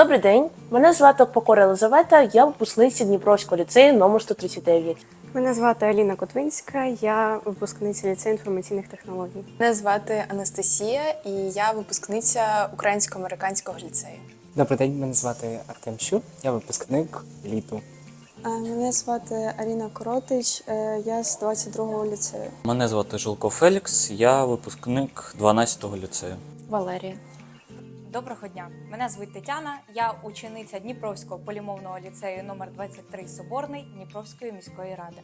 Добрий день, мене звати Покора Елизавета, я випускниця Дніпровського ліцею номер 139. Мене звати Аліна Котвинська, я випускниця ліцею інформаційних технологій. Мене звати Анастасія, і я випускниця українсько-американського ліцею. Добрий день, мене звати Артем Щур, я випускник літу. Мене звати Аріна Коротич, е, я з 22-го ліцею. Мене звати Жилко Фелікс, я випускник 12-го ліцею. Валерія. Доброго дня. Мене звуть Тетяна. Я учениця Дніпровського полімовного ліцею номер 23 Соборний Дніпровської міської ради.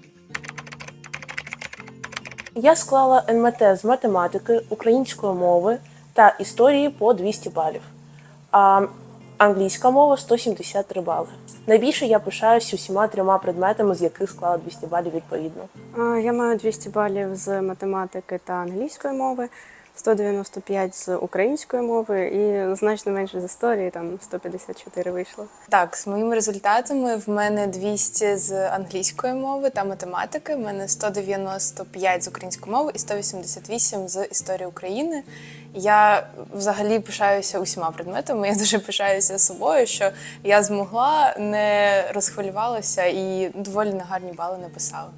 Я склала НМТ з математики, української мови та історії по 200 балів, а англійська мова 173 бали. Найбільше я пишаюся усіма трьома предметами, з яких склала 200 балів відповідно. Я маю 200 балів з математики та англійської мови, 195 з української мови і значно менше з історії, там 154 вийшло. Так, з моїми результатами в мене 200 з англійської мови та математики, в мене 195 з української мови і 188 з історії України. Я взагалі пишаюся усіма предметами. Я дуже пишаюся собою, що я змогла, не розхвилювалася і доволі на гарні бали написала.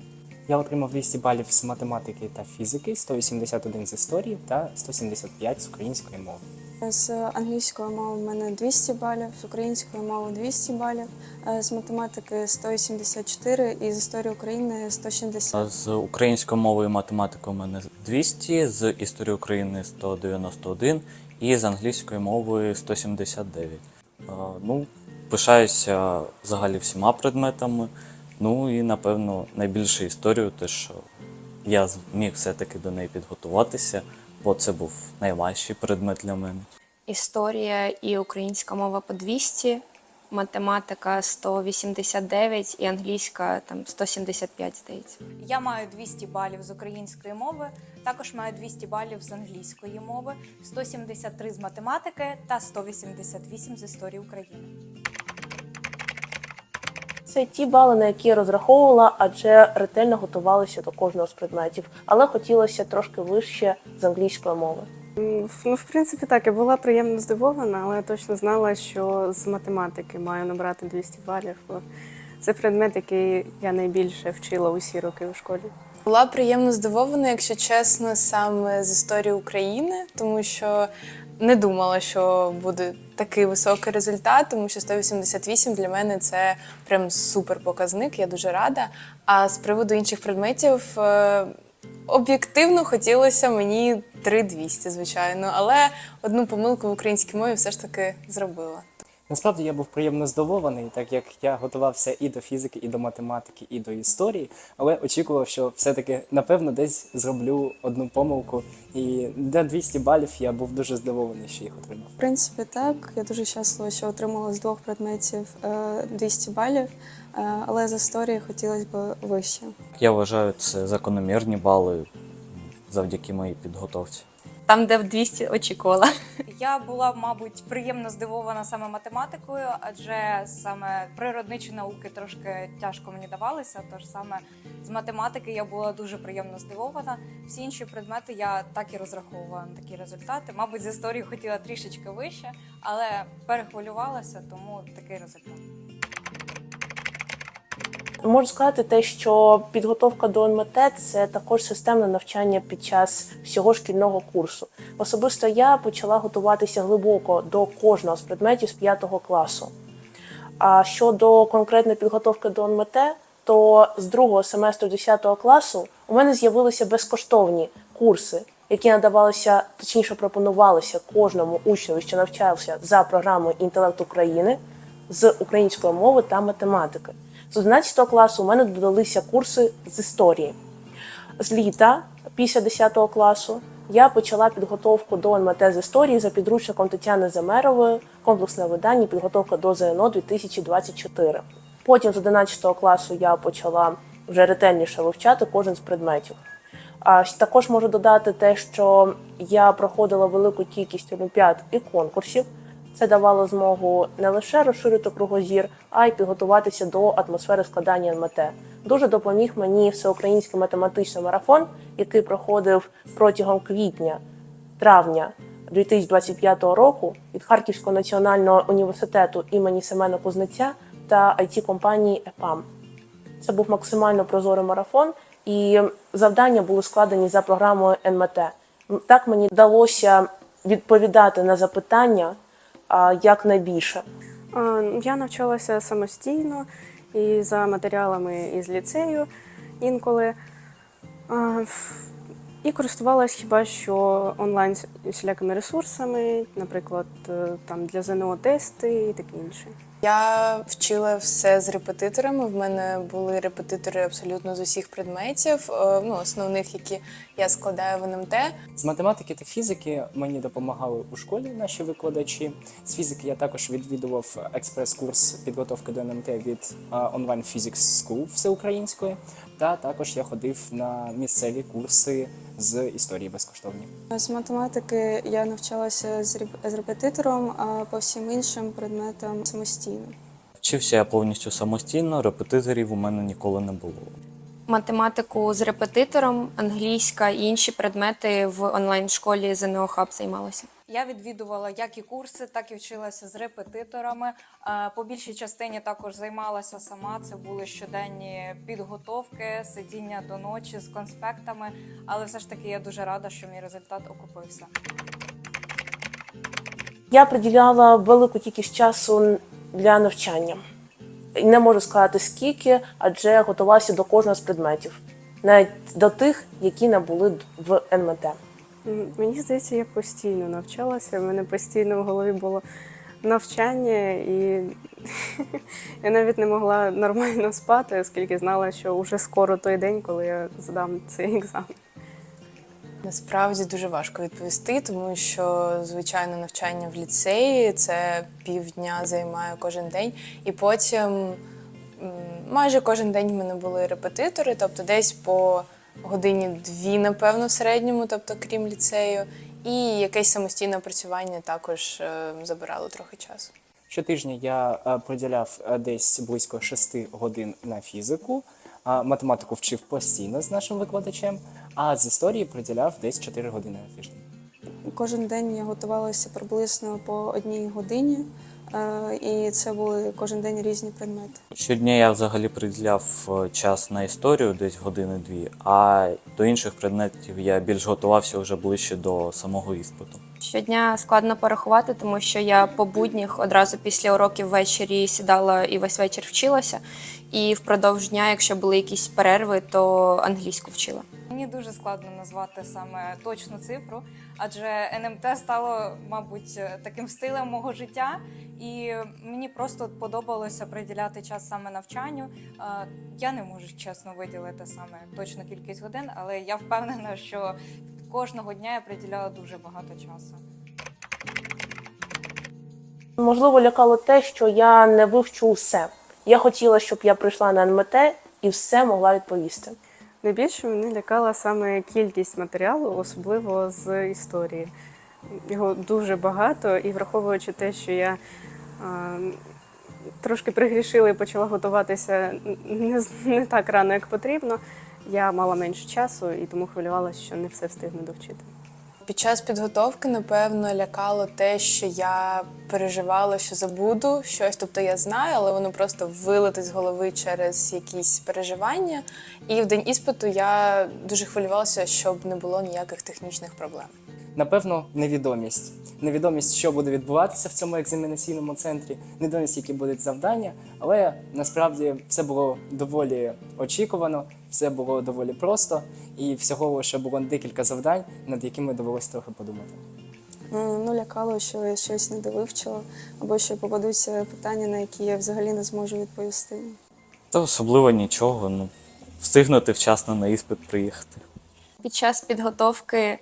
Я отримав 200 балів з математики та фізики, 181 з історії та 175 з української мови. З англійської мови в мене 200 балів, з української мови 200 балів, е, з математики 184 і з історії України 160. З української мови і математики у мене 200, з історії України 191 і з англійської мови 179. Ну, пишаюся взагалі всіма предметами. Ну і напевно найбільше історію, те, що я зміг все-таки до неї підготуватися, бо це був найважчий предмет для мене. Історія і українська мова по 200, математика 189 і англійська там 175, здається. Я маю 200 балів з української мови, також маю 200 балів з англійської мови, 173 з математики та 188 з історії України. Це ті бали, на які я розраховувала, адже ретельно готувалася до кожного з предметів, але хотілося трошки вище з англійської мови. В- Ну, в принципі, так, я була приємно здивована, але я точно знала, що з математики маю набрати 200 балів. бо Це предмет, який я найбільше вчила усі роки у школі. Була приємно здивована, якщо чесно, саме з історії України, тому що не думала, що буде такий високий результат, тому що 188 для мене це прям супер показник. Я дуже рада. А з приводу інших предметів. е, Об'єктивно хотілося мені 3200, звичайно, але одну помилку в українській мові все ж таки зробила. Насправді я був приємно здивований, так як я готувався і до фізики, і до математики, і до історії, але очікував, що все-таки напевно десь зроблю одну помилку. І на 200 балів я був дуже здивований, що їх отримав. В принципі, так. Я дуже щаслива, що отримала з двох предметів е, 200 балів, е, але з історії хотілося б вище. Я вважаю, це закономірні бали завдяки моїй підготовці. Там, де в 200 очікувала. Я була, мабуть, приємно здивована саме математикою, адже саме природничі науки трошки тяжко мені давалися. Тож саме з математики я була дуже приємно здивована. Всі інші предмети я так і розраховувала на такі результати. Мабуть, з історії хотіла трішечки вище, але перехвилювалася, тому такий результат. Можу сказати те, що підготовка до НМТ це також системне навчання під час всього шкільного курсу. Особисто я почала готуватися глибоко до кожного з предметів з 5 класу. А щодо конкретної підготовки до НМТ, то з другого семестру 10 класу у мене з'явилися безкоштовні курси, які надавалися, точніше пропонувалися кожному учневі, що навчався за програмою інтелект України з української мови та математики. З 11 класу у мене додалися курси з історії. З літа, після 10 класу, я почала підготовку до НМТ з історії за підручником Тетяни Замерової, комплексне видання підготовка до ЗНО 2024. Потім з 11 класу я почала вже ретельніше вивчати кожен з предметів. А також можу додати те, що я проходила велику кількість олімпіад і конкурсів. Це давало змогу не лише розширити кругозір, а й підготуватися до атмосфери складання НМТ. Дуже допоміг мені всеукраїнський математичний марафон, який проходив протягом квітня, травня 2025 року від Харківського національного університету імені Семена Кузнеця та it компанії ЕПАМ. Це був максимально прозорий марафон, і завдання були складені за програмою НМТ. Так мені вдалося відповідати на запитання якнайбільше. Я навчалася самостійно і за матеріалами із ліцею інколи. І користувалась хіба що онлайн всілякими ресурсами, наприклад, е, там для ЗНО тести і таке інше. Я вчила все з репетиторами. В мене були репетитори абсолютно з усіх предметів, е, ну основних, які я складаю в НМТ. З математики та фізики мені допомагали у школі наші викладачі. З фізики я також відвідував експрес-курс підготовки до НМТ від онлайн Physics School всеукраїнської. Та також я ходив на місцеві курси з історії безкоштовні. З математики я навчалася з репетитором, а по всім іншим предметам самостійно. Вчився я повністю самостійно, репетиторів у мене ніколи не було. Математику з репетитором, англійська і інші предмети в онлайн-школі ЗНО Хаб займалася. Я відвідувала як і курси, так і вчилася з репетиторами. Е, По більшій частині також займалася сама. Це були щоденні підготовки, сидіння до ночі з конспектами. Але все ж таки я дуже рада, що мій результат окупився. Я приділяла велику кількість часу для навчання. Не можу сказати скільки, адже готувалася до кожного з предметів, навіть до тих, які не були в НМТ. Мені здається, я постійно навчалася. в мене постійно в голові було навчання, і я навіть не могла нормально спати, оскільки знала, що вже скоро той день, коли я здам цей екзамен. Насправді дуже важко відповісти, тому що звичайно навчання в ліцеї це півдня займає кожен день, і потім майже кожен день в мене були репетитори, тобто десь по годині дві, напевно, в середньому, тобто крім ліцею, і якесь самостійне опрацювання також е, забирало трохи часу. Щотижня я е, приділяв е, десь близько 6 годин на фізику. Математику вчив постійно з нашим викладачем, а з історії приділяв десь 4 години на тиждень. Кожен день я готувалася приблизно по одній годині, і це були кожен день різні предмети. Щодня я взагалі приділяв е, час на історію, десь години-дві, а до інших предметів я більш готувався вже ближче до самого іспиту. Щодня складно порахувати, тому що я по буднях одразу після уроків ввечері сідала і весь вечір вчилася. І впродовж дня, якщо були якісь перерви, то англійську вчила. Мені дуже складно назвати саме точну цифру, адже НМТ стало, мабуть, таким стилем мого життя, і мені просто подобалося приділяти час саме навчанню. Е, Я не можу чесно виділити саме точну кількість годин, але я впевнена, що кожного дня я приділяла дуже багато часу. Можливо, лякало те, що я не вивчу все. Я хотіла, щоб я прийшла на НМТ і все могла відповісти. Найбільше мене лякала саме кількість матеріалу, особливо з історії. Його дуже багато, і враховуючи те, що я а, трошки пригрішила і почала готуватися не, не так рано, як потрібно, я мала менше часу і тому хвилювалася, що не все встигну довчити. Під час підготовки, напевно, лякало те, що я переживала, що забуду щось. Тобто я знаю, але воно просто вилетить з голови через якісь переживання. І в день іспиту я дуже хвилювалася, щоб не було ніяких технічних проблем. Напевно, невідомість. Невідомість, що буде відбуватися в цьому екзаменаційному центрі, невідомість, які будуть завдання, але насправді все було доволі очікувано, все було доволі просто, і всього лише було декілька завдань, над якими довелося трохи подумати. Ну, ну, лякало, що я щось не довивчила, або що попадуться питання, на які я взагалі не зможу відповісти. Та особливо нічого, ну встигнути вчасно на іспит приїхати. Під час підготовки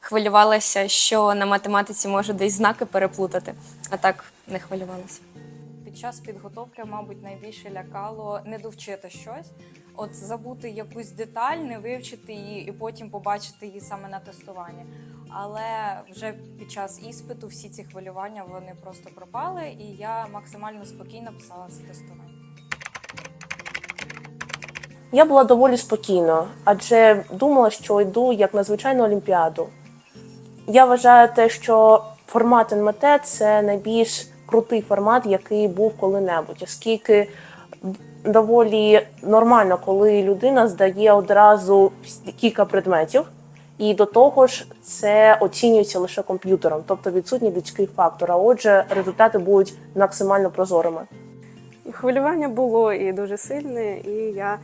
хвилювалася, що на математиці можу десь знаки переплутати, а так не хвилювалася. Під час підготовки, мабуть, найбільше лякало не довчити щось, от забути якусь деталь, не вивчити її і потім побачити її саме на тестуванні. Але вже під час іспиту всі ці хвилювання вони просто пропали, і я максимально спокійно писала це тестування. Я була доволі спокійна, адже думала, що йду як на звичайну олімпіаду. Я вважаю те, що формат НМТ це найбільш крутий формат, який був коли-небудь, оскільки доволі нормально, коли людина здає одразу кілька предметів, і до того ж це оцінюється лише комп'ютером, тобто відсутній людський фактор. А отже, результати будуть максимально прозорими. Хвилювання було і дуже сильне, і я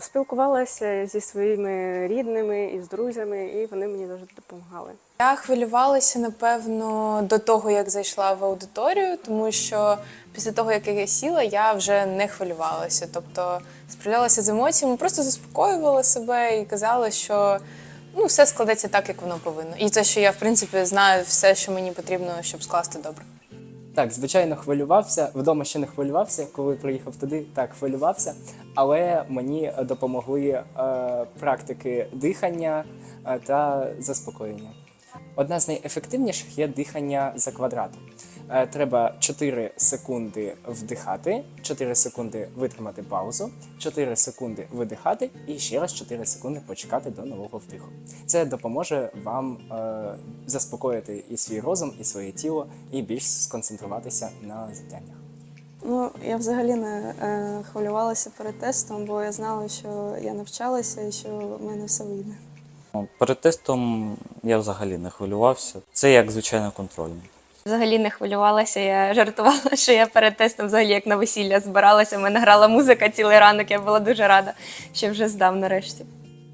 спілкувалася зі своїми рідними і з друзями, і вони мені завжди допомагали. Я хвилювалася, напевно, до того, як зайшла в аудиторію, тому що після того, як я сіла, я вже не хвилювалася. Тобто справлялася з емоціями, просто заспокоювала себе і казала, що ну, все складеться так, як воно повинно. І те, що я, в принципі, знаю все, що мені потрібно, щоб скласти добре. Так, звичайно, хвилювався. Вдома ще не хвилювався, коли приїхав туди. Так, хвилювався. Але мені допомогли е, практики дихання е, та заспокоєння. Одна з найефективніших є дихання за квадратом. Е, Треба 4 секунди вдихати, 4 секунди витримати паузу, 4 секунди видихати і ще раз 4 секунди почекати до нового вдиху. Це допоможе вам е, заспокоїти і свій розум, і своє тіло, і більш сконцентруватися на завданнях. Ну, я взагалі не е, хвилювалася перед тестом, бо я знала, що я навчалася і що в мене все вийде. Ну, Перед тестом я взагалі не хвилювався. Це як звичайно контрольний. Взагалі не хвилювалася. Я жартувала, що я перед тестом взагалі як на весілля збиралася. У мене грала музика цілий ранок. Я була дуже рада, що вже здав нарешті.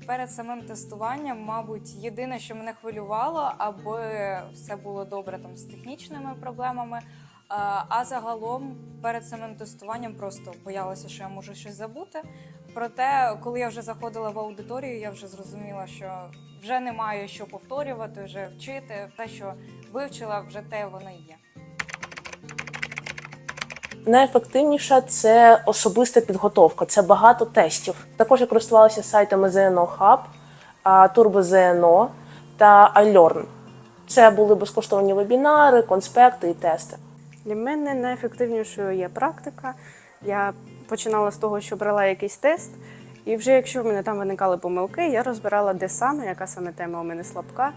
Перед самим тестуванням, мабуть, єдине, що мене хвилювало, аби все було добре там з технічними проблемами. А загалом перед самим тестуванням просто боялася, що я можу щось забути. Проте, коли я вже заходила в аудиторію, я вже зрозуміла, що вже немає що повторювати, вже вчити. Те, що вивчила, вже те воно є. Найефективніша це особиста підготовка, це багато тестів. Також я користувалася сайтами ZNO Hub, а, Turbo та iLearn. Це були безкоштовні вебінари, конспекти і тести. Для мене найефективнішою є практика. Я починала з того, що брала якийсь тест, і вже якщо в мене там виникали помилки, я розбирала, де саме, яка саме тема у мене слабка.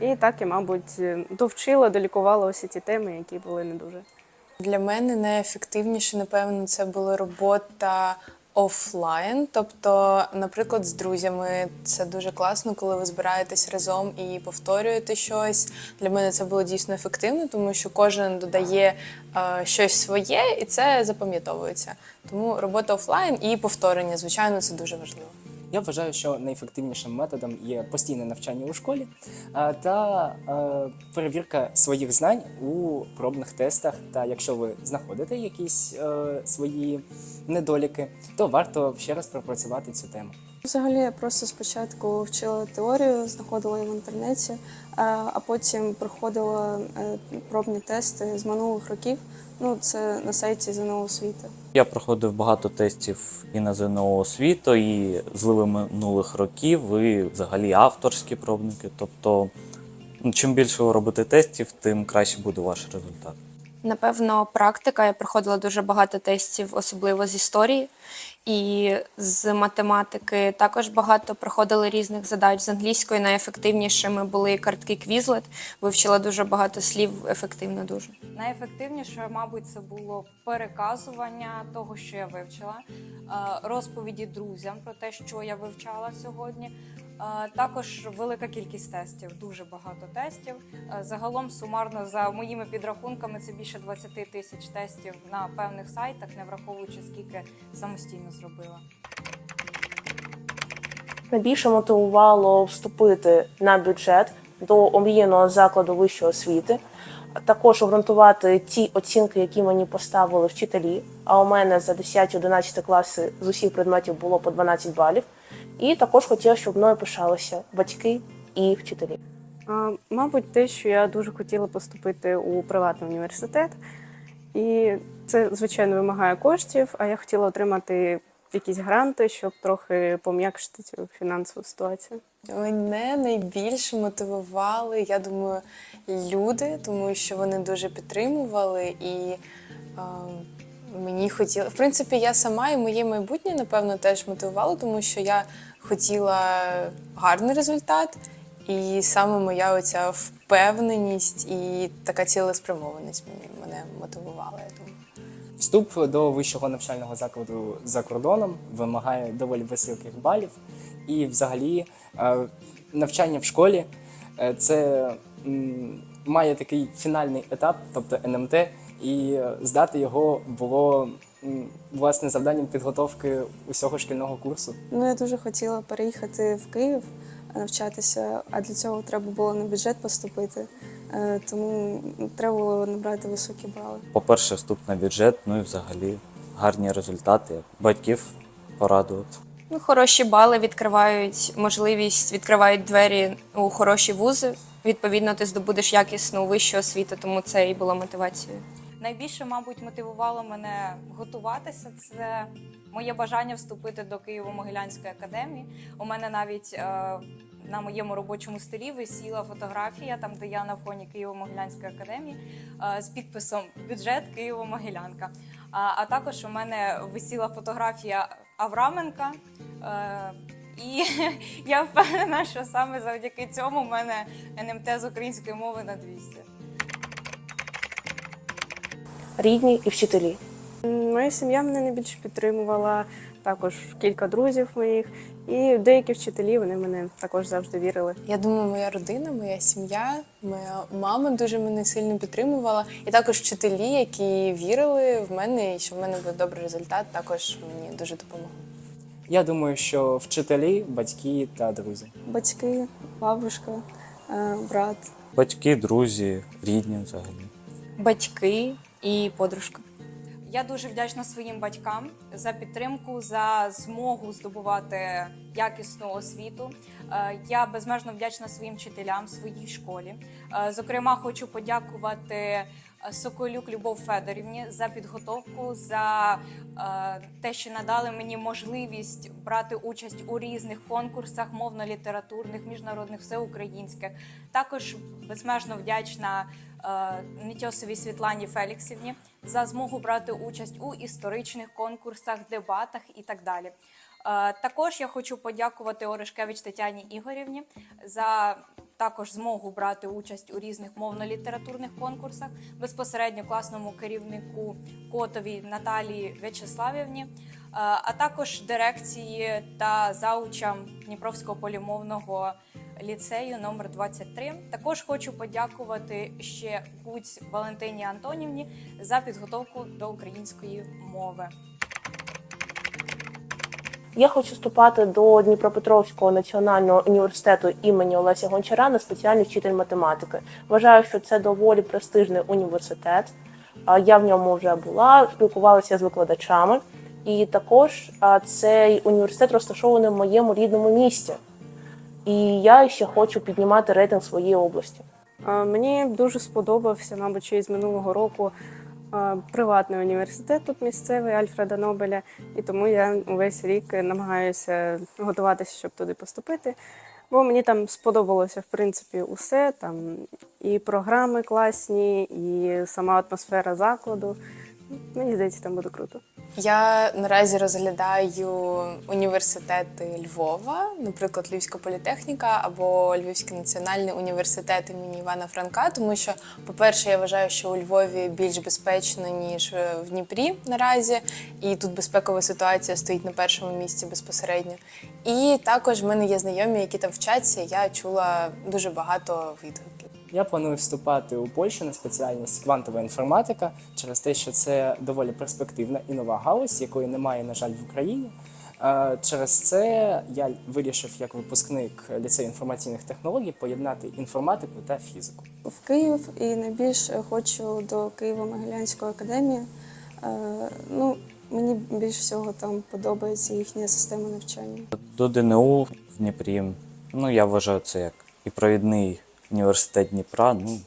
І так я, мабуть, довчила, долікувала усі ті теми, які були не дуже. Для мене найефективніше, напевно, це була робота офлайн. Тобто, наприклад, з друзями це дуже класно, коли ви збираєтесь разом і повторюєте щось. Для мене це було дійсно ефективно, тому що кожен додає е, щось своє, і це запам'ятовується. Тому робота офлайн і повторення, звичайно, це дуже важливо. Я вважаю, що найефективнішим методом є постійне навчання у школі та перевірка своїх знань у пробних тестах. Та якщо ви знаходите якісь е, свої недоліки, то варто ще раз пропрацювати цю тему. Взагалі, я просто спочатку вчила теорію, знаходила її в інтернеті, е, а потім проходила е, пробні тести з минулих років. Ну, це на сайті ЗНО освіти. Я проходив багато тестів і на ЗНО освіту, і зливи минулих років, і взагалі авторські пробники. Тобто, ну, чим більше ви робите тестів, тим краще буде ваш результат. Напевно, практика. Я проходила дуже багато тестів, особливо з історії. І з математики також багато проходили різних задач. З англійської найефективнішими були картки Quizlet. Вивчила дуже багато слів, ефективно дуже. Найефективніше, мабуть, це було переказування того, що я вивчила, е, розповіді друзям про те, що я вивчала сьогодні. Також велика кількість тестів, дуже багато тестів. Загалом сумарно за моїми підрахунками це більше 20 тисяч тестів на певних сайтах, не враховуючи скільки самостійно зробила. Найбільше мотивувало вступити на бюджет до омріяного закладу вищої освіти, також обґрунтувати ті оцінки, які мені поставили вчителі. А у мене за 10-11 класи з усіх предметів було по 12 балів. І також хотіла, щоб мною пишалися батьки і вчителі. А, Мабуть, те, що я дуже хотіла поступити у приватний університет, і це, звичайно, вимагає коштів, а я хотіла отримати якісь гранти, щоб трохи пом'якшити цю фінансову ситуацію. Мене найбільше мотивували, я думаю, люди, тому що вони дуже підтримували і е, мені хотіло. В принципі, я сама і моє майбутнє, напевно, теж мотивувало, тому що я хотіла гарний результат І саме моя оця впевненість і така цілеспрямованість мені мене мотивувала. Я думаю. Вступ до вищого навчального закладу за кордоном вимагає доволі високих балів. І взагалі е, навчання в школі е, це має такий фінальний етап, тобто НМТ, і е, здати його було власне завданням підготовки усього шкільного курсу. Ну, я дуже хотіла переїхати в Київ навчатися, а для цього треба було на бюджет поступити. Е, Тому треба було набрати високі бали. По-перше, вступ на бюджет, ну і взагалі гарні результати. Батьків порадувати. Ну, хороші бали відкривають можливість, відкривають двері у хороші вузи. Відповідно, ти здобудеш якісну вищу освіту, тому це і було мотивацією. Найбільше, мабуть, мотивувало мене готуватися. Це моє бажання вступити до Києво-Могилянської академії. У мене навіть е, на моєму робочому столі висіла фотографія, там де я на фоні Києво-Могилянської академії е, з підписом Бюджет Києво-Могилянка. А, а також у мене висіла фотографія Авраменка. Е, і я впевнена, що саме завдяки цьому в мене НМТ з української мови на 200. Рідні і вчителі. Моя сім'я мене найбільше підтримувала, також кілька друзів моїх, і деякі вчителі вони мене також завжди вірили. Я думаю, моя родина, моя сім'я, моя мама дуже мене сильно підтримувала. І також вчителі, які вірили в мене і що в мене буде добрий результат, також мені дуже допомогли. Я думаю, що вчителі, батьки та друзі. Батьки, бабушка, е, брат. Батьки, друзі, рідні взагалі. Батьки і подружка. Я дуже вдячна своїм батькам за підтримку, за змогу здобувати якісну освіту. Е, Я безмежно вдячна своїм вчителям, своїй школі. Е, Зокрема, хочу подякувати е, Соколюк Любов Федорівні за підготовку, за те, що надали мені можливість брати участь у різних конкурсах мовно-літературних, міжнародних, всеукраїнських. Також безмежно вдячна Нетьосовій Світлані Феліксівні за змогу брати участь у історичних конкурсах, дебатах і так далі. Е, Також я хочу подякувати Орешкевич Тетяні Ігорівні за також змогу брати участь у різних мовно-літературних конкурсах, безпосередньо класному керівнику Котовій Наталії В'ячеславівні, е, а також дирекції та заучам Дніпровського полімовного ліцею номер 23. Також хочу подякувати ще Гуць Валентині Антонівні за підготовку до української мови. Я хочу вступати до Дніпропетровського національного університету імені Олеся Гончара на спеціальний вчитель математики. Вважаю, що це доволі престижний університет. Я в ньому вже була, спілкувалася з викладачами, і також цей університет розташований в моєму рідному місті. І я ще хочу піднімати рейтинг своєї області. Мені дуже сподобався, мабуть, ще із минулого року приватний університет тут місцевий Альфреда Нобеля, і тому я увесь рік намагаюся готуватися, щоб туди поступити. Бо мені там сподобалося, в принципі, усе там і програми класні, і сама атмосфера закладу. Мені здається, там буде круто. Я наразі розглядаю університети Львова, наприклад, Львівська політехніка або Львівський національний університет імені Івана Франка, тому що, по-перше, я вважаю, що у Львові більш безпечно ніж в Дніпрі наразі, і тут безпекова ситуація стоїть на першому місці безпосередньо. І також в мене є знайомі, які там вчаться. Я чула дуже багато відгуків. Я планую вступати у Польщу на спеціальність квантова інформатика через те, що це доволі перспективна і нова галузь, якої немає, на жаль, в Україні. Е, Через це я вирішив як випускник ліцею інформаційних технологій поєднати інформатику та фізику. В Київ і найбільш хочу до Києво-Могилянської академії. Е, Ну, мені більш всього там подобається їхня система навчання. До ДНУ в Дніпрі. Ну, я вважаю це як і провідний університет Дніпра. Ну,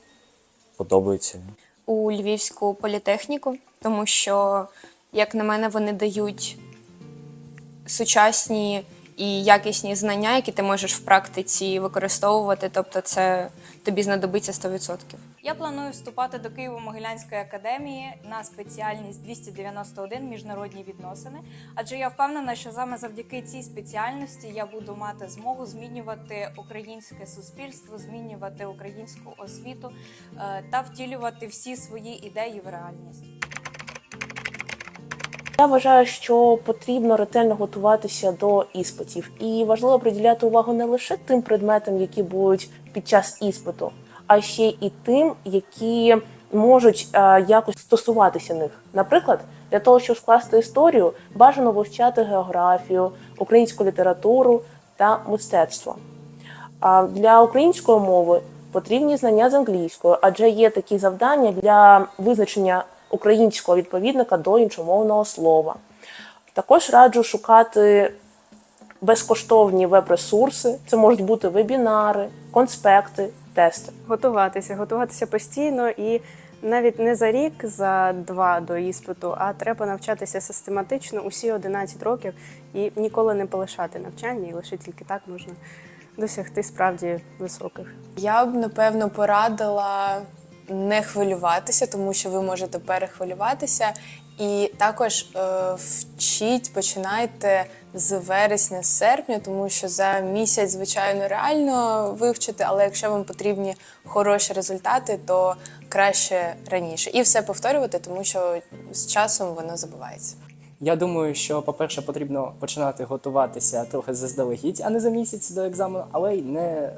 подобається. у Львівську політехніку, тому що, як на мене, вони дають сучасні і якісні знання, які ти можеш в практиці використовувати. Тобто, це тобі знадобиться 100%. Я планую вступати до Києво-Могилянської академії на спеціальність 291 міжнародні відносини, адже я впевнена, що саме завдяки цій спеціальності я буду мати змогу змінювати українське суспільство, змінювати українську освіту е, та втілювати всі свої ідеї в реальність. Я вважаю, що потрібно ретельно готуватися до іспитів, і важливо приділяти увагу не лише тим предметам, які будуть під час іспиту, а ще і тим, які можуть е, якось стосуватися них. Наприклад, для того, щоб скласти історію, бажано вивчати географію, українську літературу та мистецтво. А для української мови потрібні знання з англійської, адже є такі завдання для визначення українського відповідника до іншомовного слова. Також раджу шукати безкоштовні веб-ресурси. Це можуть бути вебінари, конспекти, тести. Готуватися, готуватися постійно і навіть не за рік, за два до іспиту, а треба навчатися систематично усі 11 років і ніколи не полишати навчання, і лише тільки так можна досягти справді високих. Я б напевно порадила не хвилюватися, тому що ви можете перехвилюватися. І також е, вчіть, починайте з вересня, з серпня, тому що за місяць, звичайно, реально вивчити, але якщо вам потрібні хороші результати, то краще раніше. І все повторювати, тому що з часом воно забувається. Я думаю, що, по-перше, потрібно починати готуватися трохи заздалегідь, а не за місяць до екзамену, але й не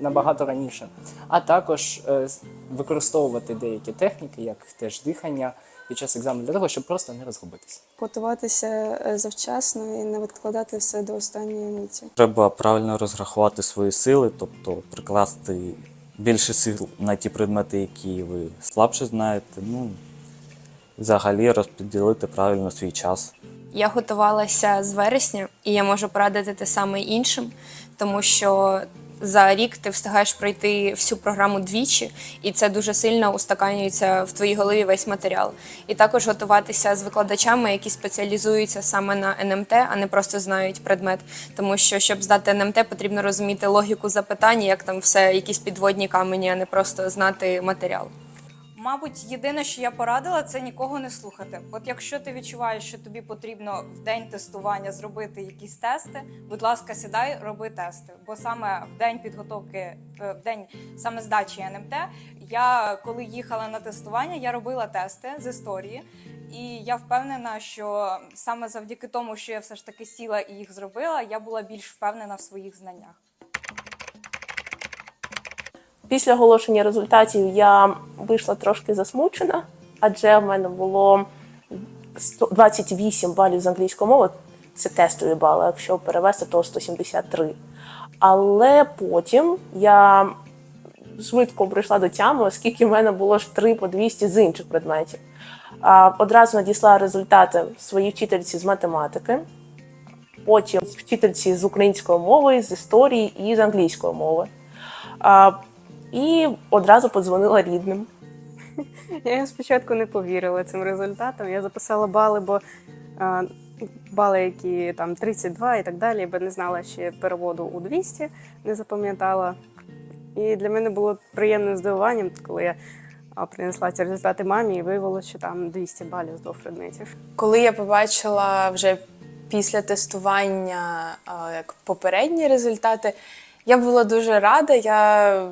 набагато раніше. А також е, використовувати деякі техніки, як теж дихання під час екзамену, для того, щоб просто не розгубитися. Готуватися е, завчасно і не відкладати все до останньої миті. Треба правильно розрахувати свої сили, тобто прикласти більше сил на ті предмети, які ви слабше знаєте. Ну, взагалі розподілити правильно свій час. Я готувалася з вересня, і я можу порадити те саме іншим, тому що за рік ти встигаєш пройти всю програму двічі, і це дуже сильно устаканюється в твоїй голові весь матеріал. І також готуватися з викладачами, які спеціалізуються саме на НМТ, а не просто знають предмет. Тому що, щоб здати НМТ, потрібно розуміти логіку запитання, як там все, якісь підводні камені, а не просто знати матеріал. Мабуть, єдине, що я порадила, це нікого не слухати. От якщо ти відчуваєш, що тобі потрібно в день тестування зробити якісь тести, будь ласка, сідай, роби тести. Бо саме в день підготовки, е, в день саме здачі НМТ, я коли їхала на тестування, я робила тести з історії. І я впевнена, що саме завдяки тому, що я все ж таки сіла і їх зробила, я була більш впевнена в своїх знаннях. Після оголошення результатів я вийшла трошки засмучена, адже в мене було 100 28 балів з англійської мови. Це тестові бали, якщо перевести, то 173. Але потім я швидко прийшла до тями, оскільки в мене було ж 3 по 200 з інших предметів. Одразу надіслала результати своїй вчительці з математики, потім вчительці з української мови, з історії і з англійської мови. І одразу подзвонила рідним. Я спочатку не повірила цим результатам. Я записала бали, бо а, бали, які там 32 і так далі, бо не знала ще переводу у 200, не запам'ятала. І для мене було приємним здивуванням, коли я принесла ці результати мамі, і виявилося, що там 200 балів з двох предметів. Коли я побачила вже після тестування як попередні результати, я була дуже рада. Я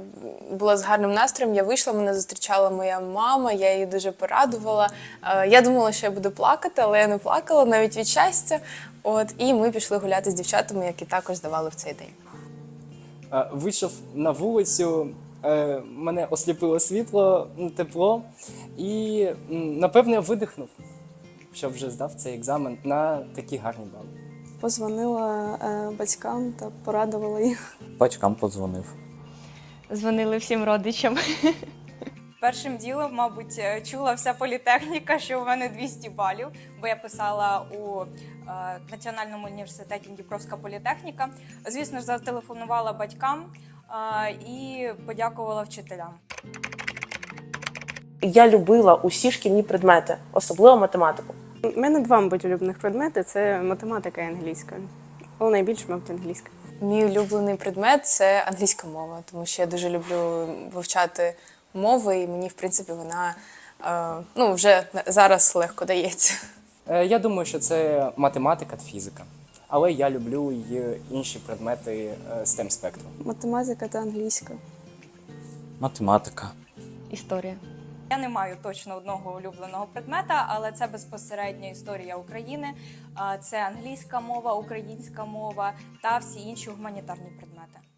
була з гарним настроєм. Я вийшла, мене зустрічала моя мама, я її дуже порадувала. Е, Я думала, що я буду плакати, але я не плакала навіть від щастя. От і ми пішли гуляти з дівчатами, які також здавали в цей день. Е, Вийшов на вулицю, е, мене осліпило світло, тепло, і напевне видихнув, що вже здав цей екзамен на такі гарні бали. Позвонила е, батькам та порадувала їх. Батькам подзвонив. Дзвонили всім родичам. Першим ділом, мабуть, е, чула вся політехніка, що у мене 200 балів, бо я писала у е, Національному університеті Дніпровська політехніка. Звісно ж, зателефонувала батькам е, і подякувала вчителям. Я любила усі шкільні предмети, особливо математику. У мене два, мабуть, улюблених предмети це математика і англійська. Але найбільше, мабуть, англійська. Мій улюблений предмет це англійська мова, тому що я дуже люблю вивчати мови, і мені, в принципі, вона е, ну, вже зараз легко дається. Е, Я думаю, що це математика та фізика. Але я люблю й інші предмети е, STEM спектру. Математика та англійська. Математика. Історія. Я не маю точно одного улюбленого предмета, але це безпосередня історія України, це англійська мова, українська мова та всі інші гуманітарні предмети.